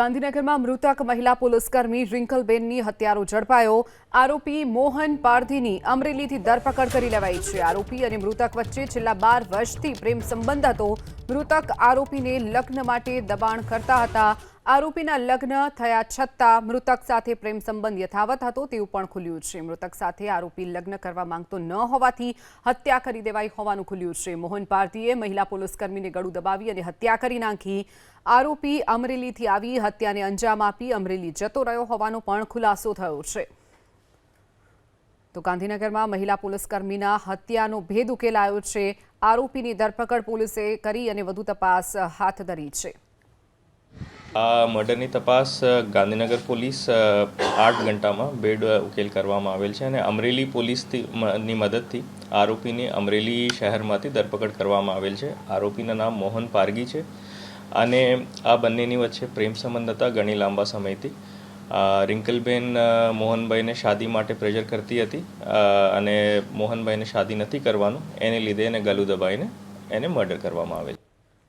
ગાંધીનગરમાં મૃતક મહિલા પોલીસકર્મી રિંકલબેનની હત્યારો ઝડપાયો. આરોપી મોહન પારધીની અમરેલીથી ધરપકડ કરી લેવાઈ છે. આરોપી અને મૃતક વચ્ચે છેલ્લા બાર વર્ષથી પ્રેમ સંબંધ હતો. મૃતક આરોપીને લગ્ન માટે દબાણ કરતા હતા. આરોપીના લગ્ન થયા છતાં મૃતક સાથે પ્રેમ સંબંધ યથાવત હતો તેવું પણ ખુલ્યું છે. મૃતક સાથે આરોપી લગ્ન કરવા માંગતો ન હોવાથી હત્યા કરી દેવાઈ હોવાનું ખુલ્યું છે. મોહન પારધીએ મહિલા પોલીસકર્મીને ગળું દબાવી અને હત્યા કરી નાખી. આરોપી અમરેલીથી આવી હત્યાને અંજામ આપી અમરેલી જતો રહ્યો હોવાનો પણ ખુલાસો થયો છે. તો ગાંધીનગરમાં મહિલા પોલીસકર્મીના હત્યાનો ભેદ ઉકેલાયો છે. આરોપીની ધરપકડ પોલીસે કરી અને વધુ તપાસ હાથ ધરી છે. આ મર્ડરની તપાસ ગાંધીનગર પોલીસ આઠ ઘંટામાં બેડ ઉકેલ કરવામાં આવેલ છે અને અમરેલી પોલીસથી ની મદદથી આરોપીની અમરેલી શહેરમાંથી ધરપકડ કરવામાં આવેલ છે. આરોપીના નામ મોહન પારગી છે અને આ બંનેની વચ્ચે પ્રેમ સંબંધ હતા ઘણી લાંબા સમયથી. રિંકલબેન મોહનભાઈને શાદી માટે પ્રેશર કરતી હતી અને મોહનભાઈને શાદી નથી કરવાનું. એને લીધે એને ગલું દબાઈને એને મર્ડર કરવામાં આવેલ